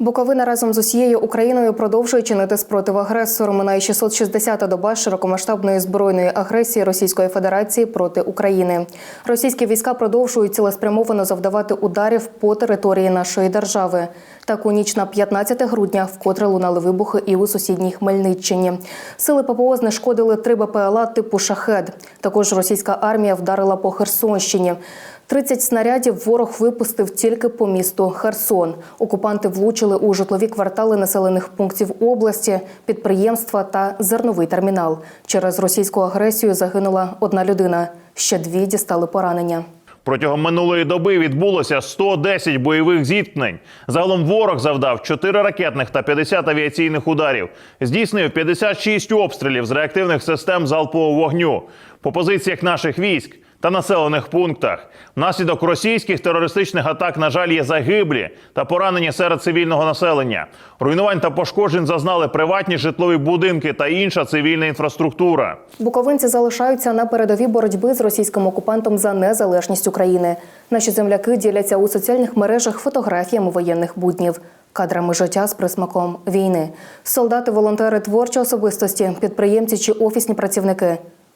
Буковина разом з усією Україною продовжує чинити спротив агресору. Минає 660-та доба широкомасштабної збройної агресії Російської Федерації проти України. Російські війська продовжують цілеспрямовано завдавати ударів по території нашої держави. Так у ніч на 15 грудня вкотре лунали вибухи і у сусідній Хмельниччині. Сили ППО знешкодили три БПЛА типу шахед. Також російська армія вдарила по Херсонщині. 30 снарядів ворог випустив тільки по місту Херсон. Окупанти влучили у житлові квартали населених пунктів області, підприємства та зерновий термінал. Через російську агресію загинула одна людина. Ще дві дістали поранення. Протягом минулої доби відбулося 110 бойових зіткнень. Загалом ворог завдав 4 ракетних та 50 авіаційних ударів. Здійснив 56 обстрілів з реактивних систем залпового вогню по позиціях наших військ та населених пунктах. Внаслідок російських терористичних атак, на жаль, є загиблі та поранені серед цивільного населення. Руйнувань та пошкоджень зазнали приватні житлові будинки та інша цивільна інфраструктура. Буковинці залишаються на передовій боротьби з російським окупантом за незалежність України. Наші земляки діляться у соціальних мережах фотографіями воєнних буднів, кадрами життя з присмаком війни. Солдати, волонтери, творчі особистості, підприємці чи офісні працівники.